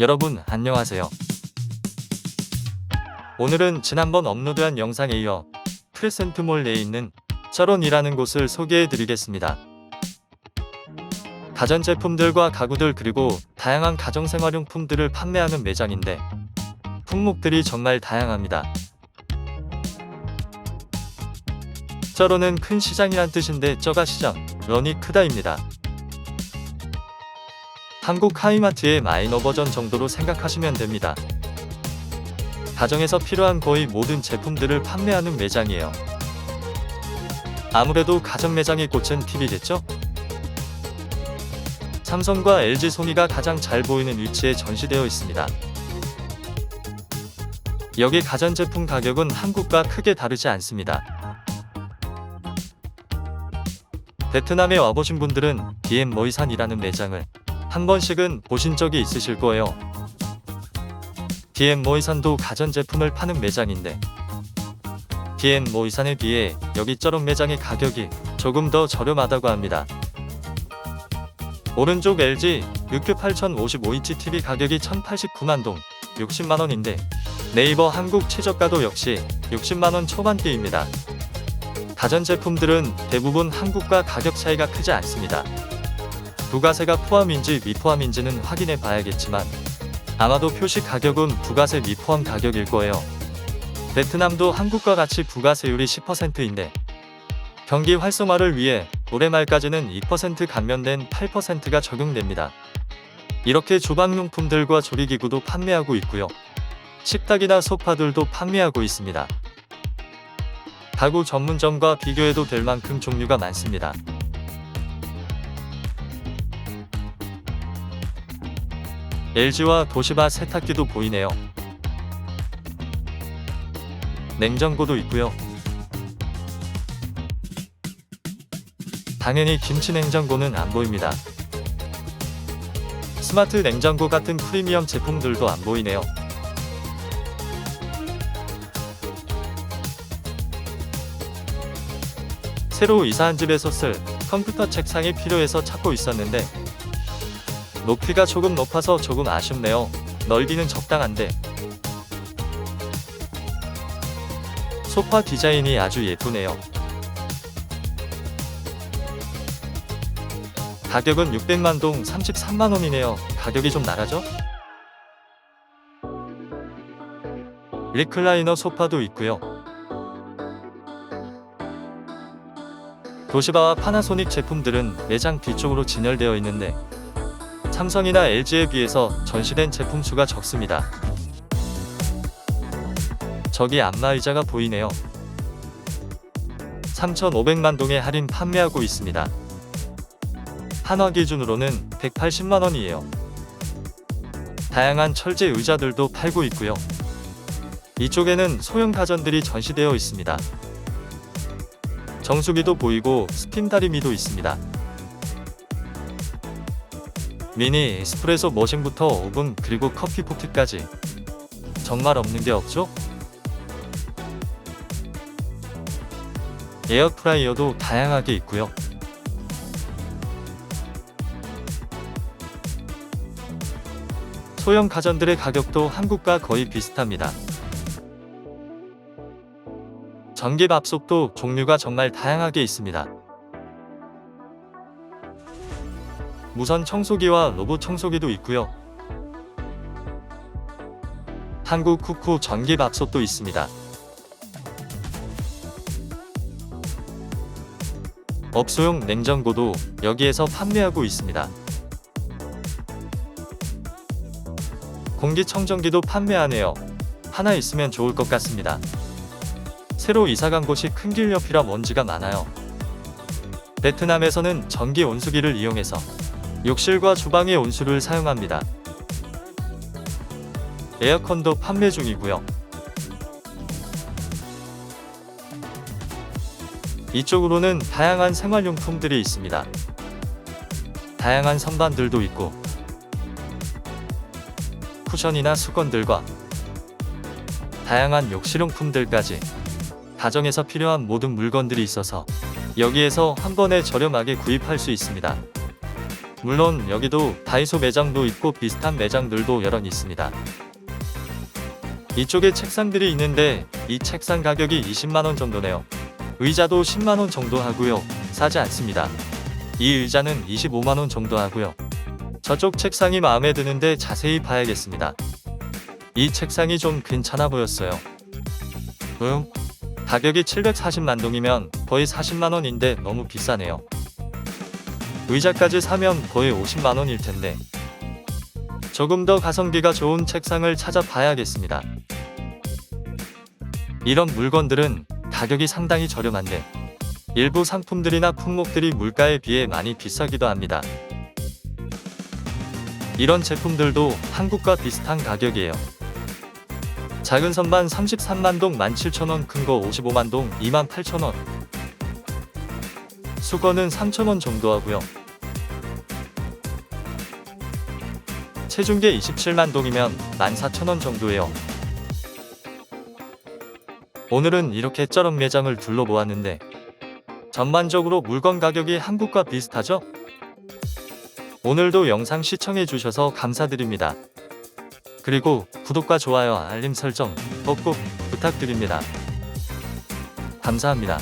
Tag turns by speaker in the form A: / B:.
A: 여러분 안녕하세요. 오늘은 지난번 업로드한 영상에 이어 크레센트몰 내에 있는 철원이라는 곳을 소개해 드리겠습니다. 가전제품들과 가구들 그리고 다양한 가정생활용품들을 판매하는 매장인데 품목들이 정말 다양합니다. 쩌로는 큰 시장이란 뜻인데 쩌가 시장, 런이 크다입니다. 한국 하이마트의 마이너 버전 정도로 생각하시면 됩니다. 가정에서 필요한 거의 모든 제품들을 판매하는 매장이에요. 아무래도 가전 매장의 꽃은 TV겠죠? 삼성과 LG 소니가 가장 잘 보이는 위치에 전시되어 있습니다. 여기 가전제품 가격은 한국과 크게 다르지 않습니다. 베트남에 와보신 분들은 DM 머이산이라는 매장을 한 번씩은 보신 적이 있으실 거예요. DM 모이산도 가전제품을 파는 매장인데 DM 모이산에 비해 여기 쩌럼 매장의 가격이 조금 더 저렴하다고 합니다. 오른쪽 LG 6Q 8055인치 TV 가격이 1089만 동 60만원인데 네이버 한국 최저가도 역시 60만원 초반대입니다. 가전제품들은 대부분 한국과 가격 차이가 크지 않습니다. 부가세가 포함인지 미포함인지는 확인해 봐야겠지만 아마도 표시 가격은 부가세 미포함 가격일 거예요. 베트남도 한국과 같이 부가세율이 10%인데 경기 활성화를 위해 올해 말까지는 2% 감면된 8%가 적용됩니다. 이렇게 주방용품들과 조리기구도 판매하고 있고요. 식탁이나 소파들도 판매하고 있습니다. 가구 전문점과 비교해도 될 만큼 종류가 많습니다. LG와 도시바 세탁기도 보이네요. 냉장고도 있고요. 당연히 김치 냉장고는 안 보입니다. 스마트 냉장고 같은 프리미엄 제품들도 안 보이네요. 새로 이사한 집에서 쓸 컴퓨터 책상이 필요해서 찾고 있었는데 높이가 조금 높아서 조금 아쉽네요. 넓이는 적당한데 소파 디자인이 아주 예쁘네요. 가격은 600만 동 33만 원이네요. 가격이 좀 나가죠? 리클라이너 소파도 있고요. 도시바와 파나소닉 제품들은 매장 뒤쪽으로 진열되어 있는데 삼성이나 LG에 비해서 전시된 제품 수가 적습니다. 저기 안마의자가 보이네요. 3,500만 동의 할인 판매하고 있습니다. 한화 기준으로는 180만 원이에요. 다양한 철제 의자들도 팔고 있고요. 이쪽에는 소형 가전들이 전시되어 있습니다. 정수기도 보이고 스팀 다리미도 있습니다. 미니 에스프레소 머신부터 오븐 그리고 커피 포트까지 정말 없는 게 없죠? 에어프라이어도 다양하게 있고요. 소형 가전들의 가격도 한국과 거의 비슷합니다. 전기밥솥도 종류가 정말 다양하게 있습니다. 무선 청소기와 로봇 청소기도 있고요. 한국 쿠쿠 전기밥솥도 있습니다. 업소용 냉장고도 여기에서 판매하고 있습니다. 공기청정기도 판매하네요. 하나 있으면 좋을 것 같습니다. 새로 이사간 곳이 큰 길 옆이라 먼지가 많아요. 베트남에서는 전기 온수기를 이용해서 욕실과 주방의 온수를 사용합니다. 에어컨도 판매 중이고요. 이쪽으로는 다양한 생활용품들이 있습니다. 다양한 선반들도 있고 쿠션이나 수건들과 다양한 욕실용품들까지 가정에서 필요한 모든 물건들이 있어서 여기에서 한 번에 저렴하게 구입할 수 있습니다. 물론 여기도 다이소 매장도 있고 비슷한 매장들도 여러 있습니다. 이쪽에 책상들이 있는데 이 책상 가격이 20만원 정도네요. 의자도 10만원 정도 하고요. 싸지 않습니다. 이 의자는 25만원 정도 하고요. 저쪽 책상이 마음에 드는데 자세히 봐야겠습니다. 이 책상이 좀 괜찮아 보였어요. 음, 가격이 740만 동이면 거의 40만 원인데 너무 비싸네요. 의자까지 사면 거의 50만 원일 텐데. 조금 더 가성비가 좋은 책상을 찾아봐야겠습니다. 이런 물건들은 가격이 상당히 저렴한데 일부 상품들이나 품목들이 물가에 비해 많이 비싸기도 합니다. 이런 제품들도 한국과 비슷한 가격이에요. 작은 선반 33만 동 17,000원, 큰 거 55만 동 28,000원. 수건은 3,000원 정도 하고요. 체중계 27만 동이면 14,000원 정도예요. 오늘은 이렇게 저런 매장을 둘러보았는데 전반적으로 물건 가격이 한국과 비슷하죠? 오늘도 영상 시청해 주셔서 감사드립니다. 그리고 구독과 좋아요, 알림 설정 꼭꼭 부탁드립니다. 감사합니다.